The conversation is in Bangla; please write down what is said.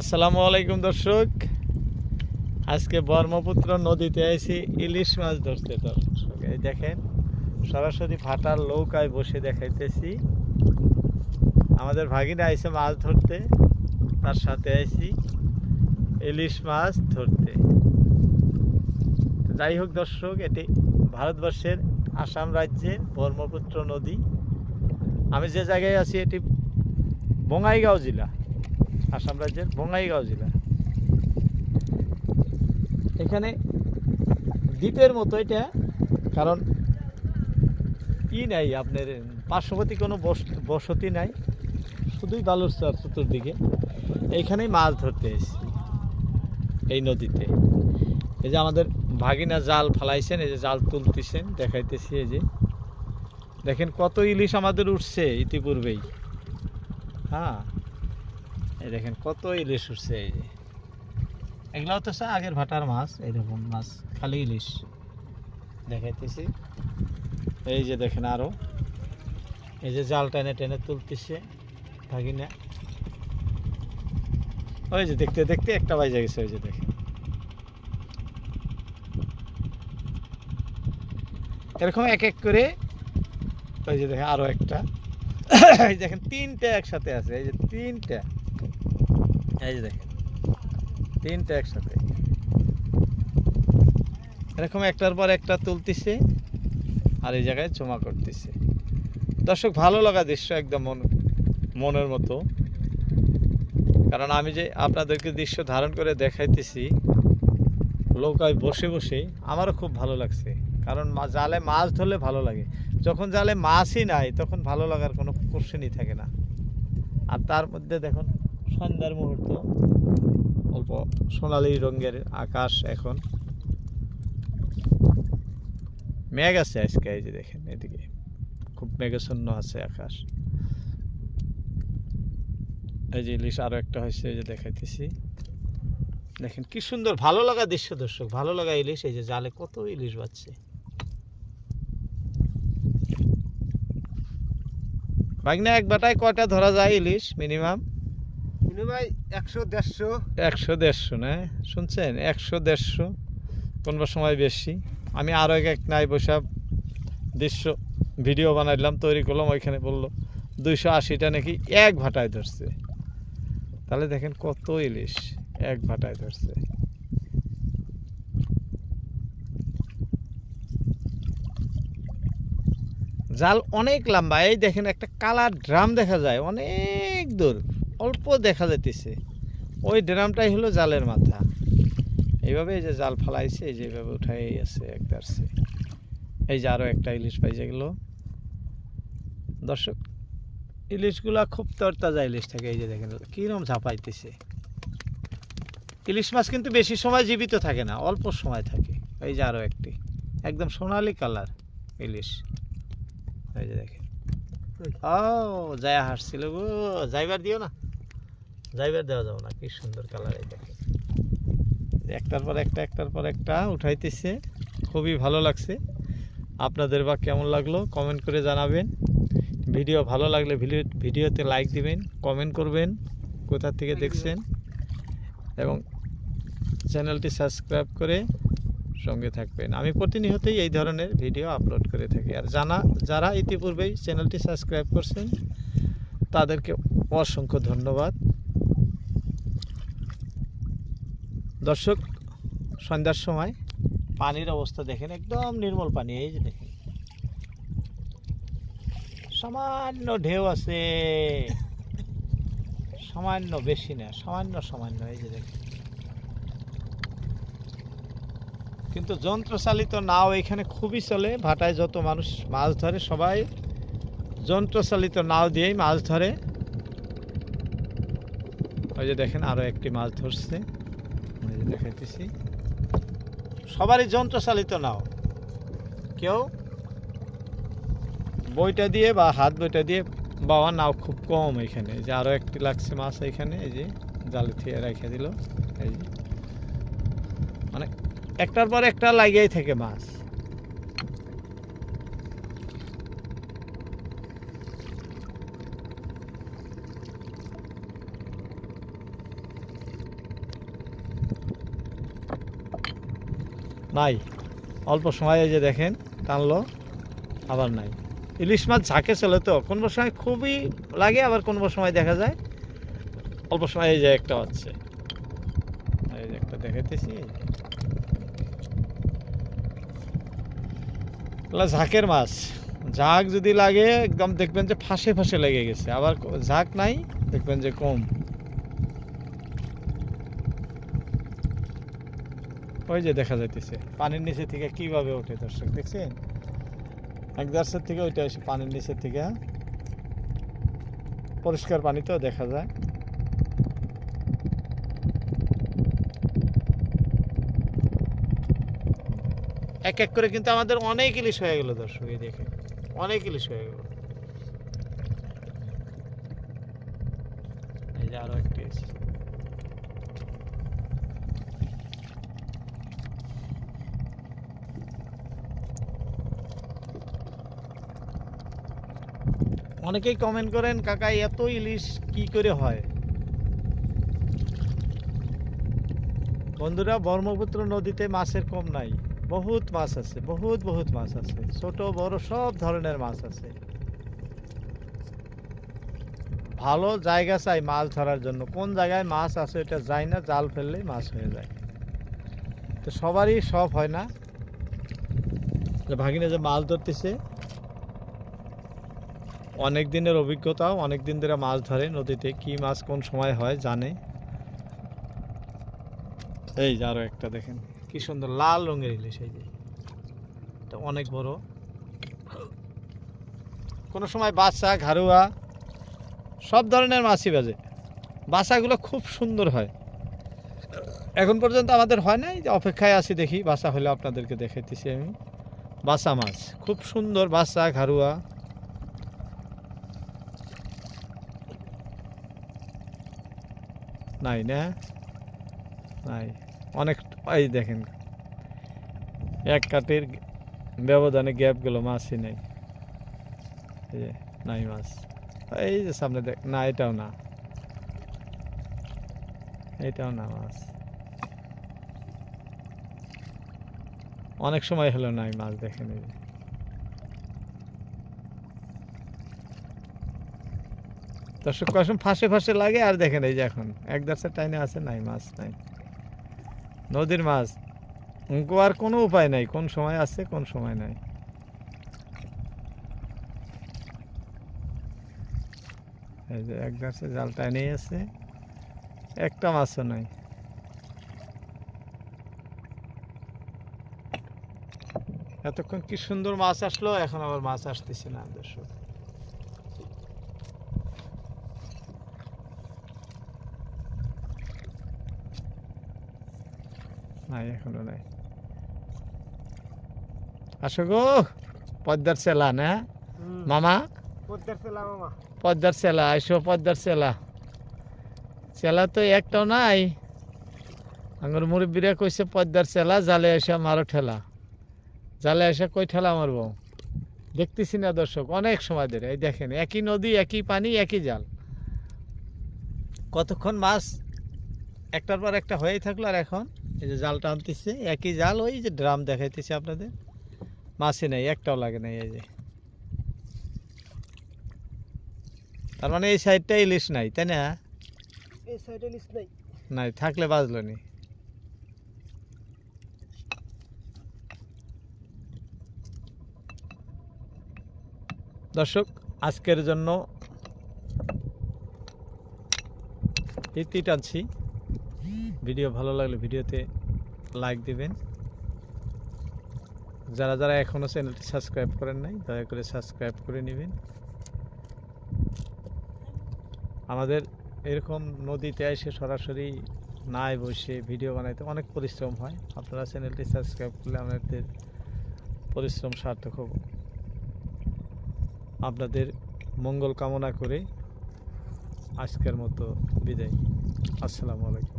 আসসালামু আলাইকুম দর্শক। আজকে ব্রহ্মপুত্র নদীতে এসে ইলিশ মাছ ধরতে দর্শক এই দেখেন, সরাসরি ভাটার নৌকায় বসে দেখাইতেছি। আমাদের ভাগিনা আইসে মাছ ধরতে, তার সাথে আইসি ইলিশ মাছ ধরতে। যাই হোক দর্শক, এটি ভারতবর্ষের আসাম রাজ্যের ব্রহ্মপুত্র নদী। আমি যে জায়গায় আছি, এটি বঙ্গাইগাঁও জেলা। আসাম রাজ্যের বঙ্গাইগাঁও জেলা। এখানে দ্বীপের মতো এটা, কারণ ই নাই আপনার, পার্শ্ববর্তী কোনো বস- বসতি নাই, শুধুই বালুর চর চতুর্দিকে। এইখানেই মাছ ধরতে এসেছি, এই নদীতে। এই যে আমাদের ভাগিনা জাল ফালাইছেন, এই যে জাল তুলতেছেন, দেখাইতেছি এই যে। দেখেন কত ইলিশ আমাদের উঠছে ইতিপূর্বেই। হ্যাঁ। এই দেখেন কত ইলিশ উঠছে এই যে। এগুলাও তো আগের ভাটার মাছ এইরকম মাছ, খালি ইলিশ। দেখাইতেছি। এই যে দেখেন আরও। এই যে জাল টেনে টেনে তুলতেছে না ওই যে দেখতে দেখতে একটা বাজে গেছে, ওই যে দেখেন। এরকম এক এক করে ওই যে দেখেন আরও একটা। এই দেখেন তিনটা একসাথে আছে, এই যে তিনটা। এই যে দেখেন, তিনটা একসাথে। এরকম একটার পর একটা তুলতেছে আর এই জায়গায় জমা করতেছে। দর্শক, ভালো লাগা দৃশ্য একদম মন, মনের মতো। কারণ আমি যে আপনাদেরকে দৃশ্য ধারণ করে দেখাইতেছি নৌকায় বসে বসে আমারও খুব ভালো লাগছে। কারণ জালে মাছ ধরলে ভালো লাগে। যখন জালে মাছই নাই, তখন ভালো লাগার কোনো কোশ্চেনই থাকে না। আর তার মধ্যে দেখুন সন্ধ্যার মুহূর্ত। অল্প সোনালি রঙের আকাশ এখন। মেঘ আছে আজকে, এই যে দেখেন এদিকে। খুব মেঘাচ্ছন্ন আছে আকাশ। এই যে ইলিশ আরও একটা হয়েছে, এই যে দেখাইতেছি। দেখেন কি সুন্দর, ভালো লাগা দৃশ্য দর্শক, ভালো লাগা ইলিশ। এই যে জালে কত ইলিশ বাজছে বাগনা, এক বাটায় কয়টা ধরা যায় ইলিশ মিনিমাম? একশো দেড়শো। না? শুনছেন? একশো দেড়শো সময় বেশি? আমি আরও এক এক নাই বসে দৃশ্য ভিডিও বানাইলাম, তৈরি করলাম, ওইখানে বলল, দুইশো আশিটা নাকি এক ভাটায় ধরছে। তাহলে দেখেন কত ইলিশ, এক ভাটায় ধরছে। জাল অনেক লম্বা, এই দেখেন একটা কালার ড্রাম দেখা যায়, অনেক দূর। অল্প দেখা যাইতেছে। ওই ড্রামটাই হলো জালের মাথা। এইভাবে এই যে জাল ফালাইছে, এই যে এইভাবে উঠাই আছে একদারছে এই যে আরও একটা ইলিশ পাইছে গেলো। দর্শক, ইলিশগুলা খুব তরতাজা ইলিশ থাকে। এই যে দেখেন কীরকম ঝাঁপাইতেছে। ইলিশ মাছ কিন্তু বেশি সময় জীবিত থাকে না, অল্প সময় থাকে। এই যে আরও একটি, একদম সোনালি কালার ইলিশ। এই যে দেখেন। ও, যায় হাসছিল গো। যাইবার দিও না। যাইবার দেওয়া যাবে না, কি সুন্দর কালার এই দেখেন। একটার পর একটা, একটার পর একটা উঠাইতেছে, খুবই ভালো লাগছে। আপনাদের বা কেমন লাগল কমেন্ট করে জানাবেন। ভিডিও ভালো লাগলে ভিডিও, ভিডিওতে লাইক দিবেন কমেন্ট করবেন, কোথা থেকে দেখছেন। এবং চ্যানেলটি সাবস্ক্রাইব করে সঙ্গে থাকবেন। আমি প্রতিনিয়তই এই ধরনের ভিডিও আপলোড করে থাকি। আর জানা, যারা ইতিপূর্বেই চ্যানেলটি সাবস্ক্রাইব করছেন, তাদেরকে অসংখ্য ধন্যবাদ। দর্শক, সন্ধ্যার সময় পানির অবস্থা দেখেন, একদম নির্মল পানি, এই যে দেখেন। সামান্য ঢেউ আছে। সামান্য বেশি না, সামান্য সামান্য, এই যে দেখেন। কিন্তু যন্ত্রচালিত নাও এখানে খুবই চলে, ভাটায় যত মানুষ মাছ ধরে, সবাই যন্ত্রচালিত নাও দিয়েই মাছ ধরে। ওই যে দেখেন, আরও একটি মাছ ধরছে। দেখাইতেছি সবারই যন্ত্রচালিত নাও। কেউ? বইটা দিয়ে বা হাত বইটা দিয়ে বাবা নাও খুব কম এখানে। যে আরও একটি লাগছে মাছ এখানে, এই যে জালি থেকে রেখে দিল। এই যে। মানে একটার পর একটা লাগিয়েই থাকে মাছ। নাই। অল্প সময়ে যে দেখেন, টানলো, আবার নাই। ইলিশ মাছ ঝাঁকে চলে তো, কোনো সময় খুবই লাগে, আবার কোনো সময় দেখা যায়। অল্প সময় এই যে একটা হচ্ছে। এই যে একটা দেখাইতেছি। ঝাঁকের মাছ। ঝাঁক যদি লাগে, একদম দেখবেন যে ফাঁসে ফাঁসে লেগে গেছে। আবার ঝাঁক নাই, দেখবেন যে কম। ওই যে দেখা যাইতেছে, পানির নিচে থেকে কীভাবে ওঠে দর্শক, দেখছেন? এক গাছের থেকে ওইটা এসে পানির নিচের থেকে পরিষ্কার পানি তো দেখা যায়। এক এক করে কিন্তু আমাদের অনেক ইলিশ হয়ে গেল দর্শক, এই দেখে অনেক ইলিশ হয়ে গেল। এই যে আরও একটি আছে। অনেকেই কমেন্ট করেন, কাকা, এত ইলিশ কি করে হয়? বন্ধুরা, ব্রহ্মপুত্র নদীতে মাছের কম নাই। বহুত মাছ আছে, বহুত বহুত মাছ আছে। ছোট, বড়, সব ধরনের মাছ আছে। ভালো জায়গা চাই মাছ ধরার জন্য। কোন জায়গায় মাছ আছে এটা যায় না, জাল ফেললেই মাছ হয়ে যায়। তো সবারই সব হয় না। ভাগিনে যে মাছ ধরতেছে অনেক দিনের অভিজ্ঞতাও, অনেক দিন ধরে মাছ ধরে নদীতে। কি মাছ কোন সময় হয় জানে? এই যে আরও একটা দেখেন। কি সুন্দর লাল রঙের ইলিশ এই যে। এটা অনেক বড়। কোনো সময় বাচ্চা ঘাড়ুয়া, সব ধরনের মাছই বাজে। বাসাগুলো খুব সুন্দর হয়। এখন পর্যন্ত আমাদের হয় নাই যে অপেক্ষায় আছি দেখি বাসা হলে আপনাদেরকে দেখাইতেছি আমি। বাসা মাছ, খুব সুন্দর বাসা ঘাড়ুয়া। নাই না? নাই। অনেক, এই দেখেন। এক কাটির ব্যবধানে গ্যাপ গেল মাছই নেই। নাই মাছ। এই যে সামনে দেখ, না, এটাও না। এটাও না মাছ। অনেক সময় হলো নাই মাছ দেখেন এই দর্শক কসম ফাঁসে ফাঁসে লাগে। আর দেখেন এই যে এখন, এক দার্সের টাইনে আছে, নাই, মাছ নাই। নদীর মাছ উনকো আর কোনো উপায় নাই, কোন সময় আছে, কোন সময় নাই। এই যে এক গাছে জাল টাইনেই আছে, একটা মাছও নাই। এতক্ষণ কি সুন্দর মাছ আসলো, এখন আবার মাছ আসতেছে না, দর্শক। নাই এখনও নাই। আসো গো পদ্মার চেলা না? মামা? পদ্মার ছেলা মামা। পদ্মার চেলা আইসো পদ্মার চেলা চেলা তো একটাও নাই। আঙুর মুরব্বীরা কইছে পদ্মার চেলা জালে এসে মারো ঠেলা। জালে এসে কই ঠেলা মারবো? দেখতেছি না দর্শক অনেক সময় ধরে এই দেখেন একই নদী একই পানি একই জাল। কতক্ষণ মাছ একটার পর একটা হয়েই থাকল আর এখন? এই যে জাল টানতেছে একই জাল ওই যে ড্রাম দেখাইতেছে আপনাদের। মাছই নেই একটাও লাগে নাই এই যে। তার মানে এই সাইডটা ইলিশ নাই তাই না? এই সাইডে লিস্ট নাই। নাই থাকলে বাজলো নি। দর্শক আজকের জন্য ইতি টানছি ভিডিও ভালো লাগলে ভিডিওতে লাইক দিবেন। যারা যারা এখনও চ্যানেলটি সাবস্ক্রাইব করেন নাই, দয়া করে সাবস্ক্রাইব করে নেবেন। আমাদের এরকম নদীতে এসে সরাসরি নাই বসে ভিডিও বানাইতে অনেক পরিশ্রম হয়। আপনারা চ্যানেলটি সাবস্ক্রাইব করলে আমাদের পরিশ্রম সার্থক হব। আপনাদের মঙ্গল কামনা করে আজকের মতো বিদায়। আসসালামু আলাইকুম।